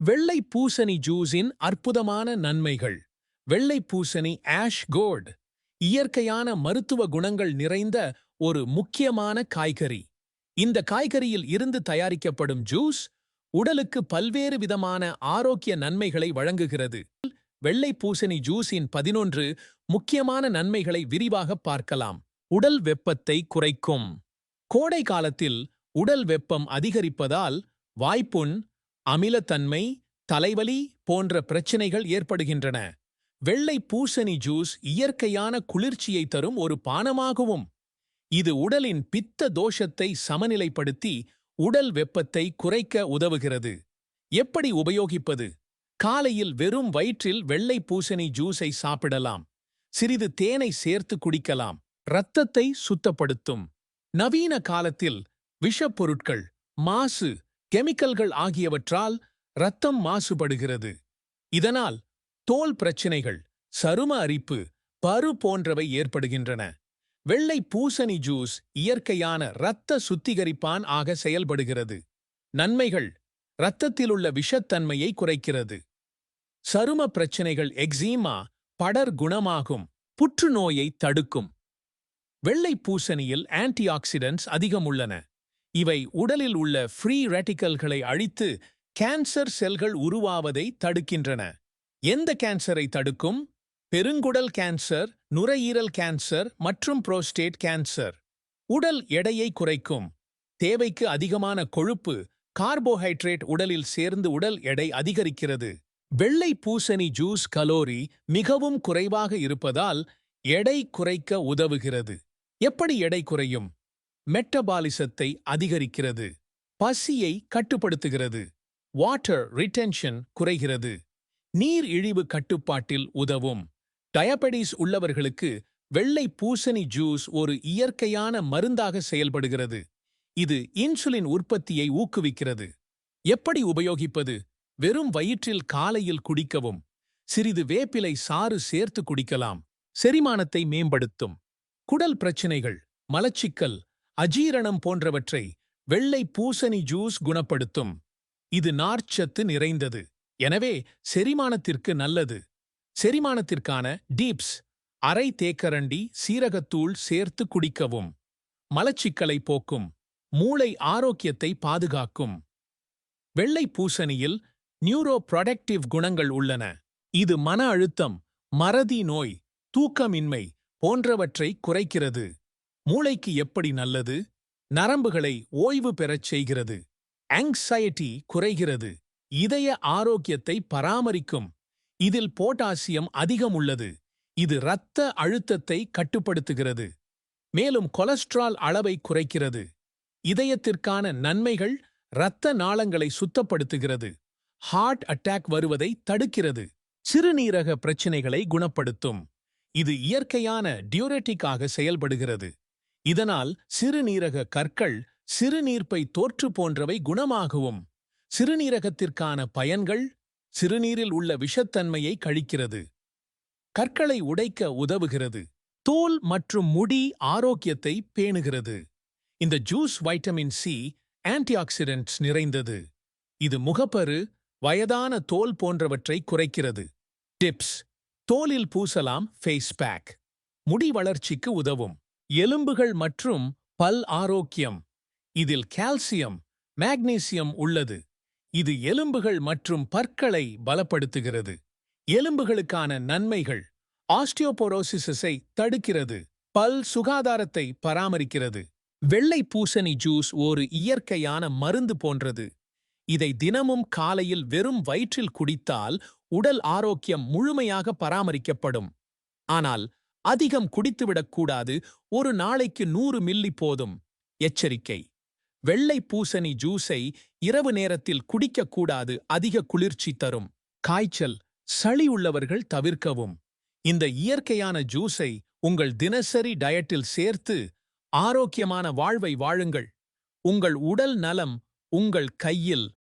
வெள்ளை பூசணி ஜூஸின் அற்புதமான நன்மைகள். வெள்ளை பூசணி ஆஷ் கோல்ட். இயற்கையான மருத்துவ குணங்கள் நிறைந்த ஒரு முக்கியமான காய்கறி. இந்த காய்கறியில் இருந்து தயாரிக்கப்படும் ஜூஸ் உடலுக்கு பல்வேறு விதமான ஆரோக்கிய நன்மைகளை வழங்குகிறது. வெள்ளை பூசணி ஜூஸின் பதினொன்று முக்கியமான நன்மைகளை விரிவாக பார்க்கலாம். உடல் வெப்பத்தை குறைக்கும். கோடை காலத்தில் உடல் வெப்பம் அதிகரிப்பதால் வாய்ப்புண் அமிலத்தன்மை தலைவலி போன்ற பிரச்சினைகள் ஏற்படுகின்றன. வெள்ளை பூசணி ஜூஸ் இயற்கையான குளிர்ச்சியை தரும் ஒரு பானமாகவும் இது உடலின் பித்த தோஷத்தை சமநிலைப்படுத்தி உடல் வெப்பத்தை குறைக்க உதவுகிறது. எப்படி உபயோகிப்பது? காலையில் வெறும் வயிற்றில் வெள்ளை பூசணி ஜூஸை சாப்பிடலாம். சிறிது தேனை சேர்த்து குடிக்கலாம். இரத்தத்தை சுத்தப்படுத்தும். நவீன காலத்தில் விஷப்பொருட்கள் மாசு கெமிக்கல்கள் ஆகியவற்றால் இரத்தம் மாசுபடுகிறது. இதனால் தோல் பிரச்சினைகள் சரும அரிப்பு பரு போன்றவை ஏற்படுகின்றன. வெள்ளை பூசணி ஜூஸ் இயற்கையான இரத்த சுத்திகரிப்பான் ஆக செயல்படுகிறது. நன்மைகள் இரத்தத்திலுள்ள விஷத்தன்மையை குறைக்கிறது. சரும பிரச்சினைகள் எக்ஸீமா படர் குணமாகும் புற்றுநோயை தடுக்கும். வெள்ளை பூசணியில் ஆன்டிஆக்சிடென்ட்ஸ் அதிகம் உள்ளன இவை உடலில் உள்ள ஃப்ரீ ரெட்டிக்கல்களை அழித்து கேன்சர் செல்கள் உருவாவதை தடுக்கின்றன. எந்த கேன்சரை தடுக்கும்? பெருங்குடல் கேன்சர் நுரையீரல் கேன்சர் மற்றும் புரோஸ்டேட் கேன்சர் உடல் எடையை குறைக்கும். தேவைக்கு அதிகமான கொழுப்பு கார்போஹைட்ரேட் உடலில் சேர்ந்து உடல் எடை அதிகரிக்கிறது. வெள்ளை பூசணி ஜூஸ் கலோரி மிகவும் குறைவாக இருப்பதால் எடை குறைக்க உதவுகிறது. எப்படி எடை குறையும்? மெட்டபாலிசத்தை அதிகரிக்கிறது. பசியை கட்டுப்படுத்துகிறது. வாட்டர் ரிட்டென்ஷன் குறைகிறது. நீர் இழிவு கட்டுப்பாட்டில் உதவும். டயபெடிஸ் உள்ளவர்களுக்கு வெள்ளை பூசணி ஜூஸ் ஒரு இயற்கையான மருந்தாக செயல்படுகிறது. இது இன்சுலின் உற்பத்தியை ஊக்குவிக்கிறது. எப்படி உபயோகிப்பது? வெறும் வயிற்றில் காலையில் குடிக்கவும். சிறிது வேப்பிலை சாறு சேர்த்து குடிக்கலாம். செரிமானத்தை மேம்படுத்தும். குடல் பிரச்சினைகள் மலச்சிக்கல் அஜீரணம் போன்றவற்றை வெள்ளை பூசணி ஜூஸ் குணப்படுத்தும். இது நார்ச்சத்து நிறைந்தது. எனவே செரிமானத்திற்கு நல்லது. செரிமானத்திற்கான டீப்ஸ் அரை தேக்கரண்டி சீரகத்தூள் சேர்த்து குடிக்கவும். மலச்சிக்கலை போக்கும். மூளை ஆரோக்கியத்தை பாதுகாக்கும். வெள்ளை பூசணியில் நியூரோ ப்ரொடக்டிவ் குணங்கள் உள்ளன. இது மன அழுத்தம் மறதி நோய் தூக்கமின்மை போன்றவற்றை குறைக்கிறது. மூளைக்கு எப்படி நல்லது? நரம்புகளை ஓய்வு பெறச் செய்கிறது. ஆங்ஸைட்டி குறைகிறது. இதய ஆரோக்கியத்தை பராமரிக்கும். இதில் போட்டாசியம் அதிகம் உள்ளது. இது இரத்த அழுத்தத்தை கட்டுப்படுத்துகிறது. மேலும் கொலஸ்ட்ரால் அளவை குறைக்கிறது. இதயத்திற்கான நன்மைகள் இரத்த நாளங்களை சுத்தப்படுத்துகிறது. ஹார்ட் அட்டாக் வருவதை தடுக்கிறது. சிறுநீரக பிரச்சினைகளை குணப்படுத்தும். இது இயற்கையான டியூரட்டிக்காக செயல்படுகிறது. இதனால் சிறுநீரக கற்கள் சிறுநீர்ப்பை தோற்று போன்றவை குணமாகவும். சிறுநீரகத்திற்கான பயன்கள் சிறுநீரில் உள்ள விஷத்தன்மையை கழிக்கிறது. கற்களை உடைக்க உதவுகிறது. தோல் மற்றும் முடி ஆரோக்கியத்தை பேணுகிறது. இந்த ஜூஸ் வைட்டமின் சி ஆன்டிஆக்சிடென்ட்ஸ் நிறைந்தது. இது முகப்பரு வயதான தோல் போன்றவற்றை குறைக்கிறது. டிப்ஸ் தோலில் பூசலாம் ஃபேஸ் பேக். முடி வளர்ச்சிக்கு உதவும். எலும்புகள் மற்றும் பல் ஆரோக்கியம். இதில் கால்சியம் மேக்னீசியம் உள்ளது. இது எலும்புகள் மற்றும் பற்களை பலப்படுத்துகிறது. எலும்புகளுக்கான நன்மைகள் ஆஸ்டியோபோரோசிஸை தடுக்கிறது. பல் சுகாதாரத்தை பராமரிக்கிறது. வெள்ளை பூசணி ஜூஸ் ஒரு இயற்கையான மருந்து போன்றது. இதை தினமும் காலையில் வெறும் வயிற்றில் குடித்தால் உடல் ஆரோக்கியம் முழுமையாக பராமரிக்கப்படும். ஆனால் அதிகம் குடித்துவிடக்கூடாது ஒரு நாளைக்கு நூறு மில்லி போதும். எச்சரிக்கை. வெள்ளை பூசணி ஜூஸை இரவு நேரத்தில் குடிக்கக்கூடாது அதிக குளிர்ச்சி தரும். காய்ச்சல் சளி உள்ளவர்கள் தவிர்க்கவும். இந்த இயற்கையான ஜூஸை உங்கள் தினசரி டயட்டில் சேர்த்து ஆரோக்கியமான வாழ்வை வாழுங்கள். உங்கள் உடல் நலம் உங்கள் கையில்